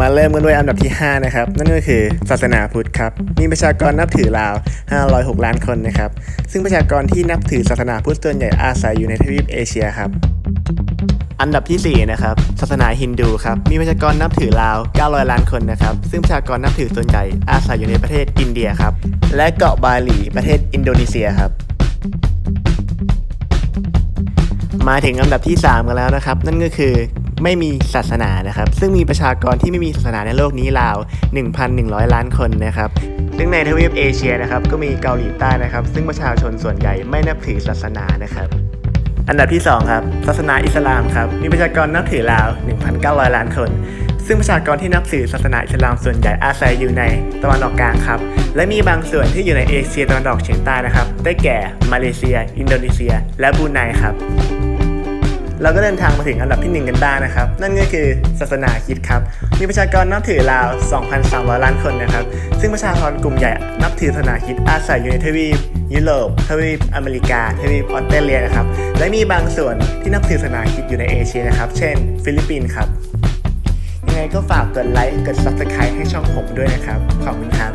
มาเริ่มกันด้วยอันดับที่ 5 นะครับ นั่นก็คือศาสนาพุทธครับ มีประชากรนับถือราว 506 ล้านคนนะครับ ซึ่งประชากรที่นับถือศาสนาพุทธส่วนใหญ่อาศัยอยู่ในทวีปเอเชียครับ อันดับทีสี่ 4 นะครับ ศาสนาฮินดูครับ มีประชากรนับถือราว 900 ล้านคนนะครับ ซึ่งประชากรนับถือส่วนใหญ่อาศัยอยู่ในประเทศอินเดียครับ และเกาะบาหลีประเทศอินโดนีเซียครับมาถึงอันดับที่ 3 กันแล้วนะครับ นั่นก็คือ ไม่มีศาสนานะครับ ซึ่งมีประชากรที่ไม่มีศาสนาในโลกนี้ราว 1,100 ล้านคนนะครับซึ่งในทวีปเอเชียนะครับก็มีเกาหลีใต้นะครับ ซึ่งประชาชนส่วนใหญ่ไม่นับถือศาสนานะครับอันดับที่ 2 ครับ ศาสนาอิสลามครับ มีประชากรนับถือราว 1,900 ล้านคน ซึ่งประชากรที่นับถือศาสนาอิสลามส่วนใหญ่อาศัยอยู่ในตะวันออกกลางครับ และมีบางส่วนที่อยู่ในเอเชียตะวันออกเฉียงใต้นะครับ ได้แก่ มาเลเซีย อินโดนีเซีย และบรูไนครับ เราก็เดินทางมาถึงอันดับที่ 1 กันได้นะครับ นั่นก็คือศาสนาคิดครับ มีประชากรนับถือราว 2,300 ล้านคนนะครับ ซึ่งประชากรกลุ่มใหญ่นับถือศาสนาคิดอาศัยอยู่ในทวีปยุโรปทวีปอเมริกาทวีปออสเตรเลียนะครับ และมีบางส่วนที่นับถือศาสนาคิดอยู่ในเอเชียนะครับ เช่น ฟิลิปปินส์ครับ ยังไงก็ฝากกดไลค์ กด subscribe ให้ช่องผมด้วยนะครับ ขอบคุณครับ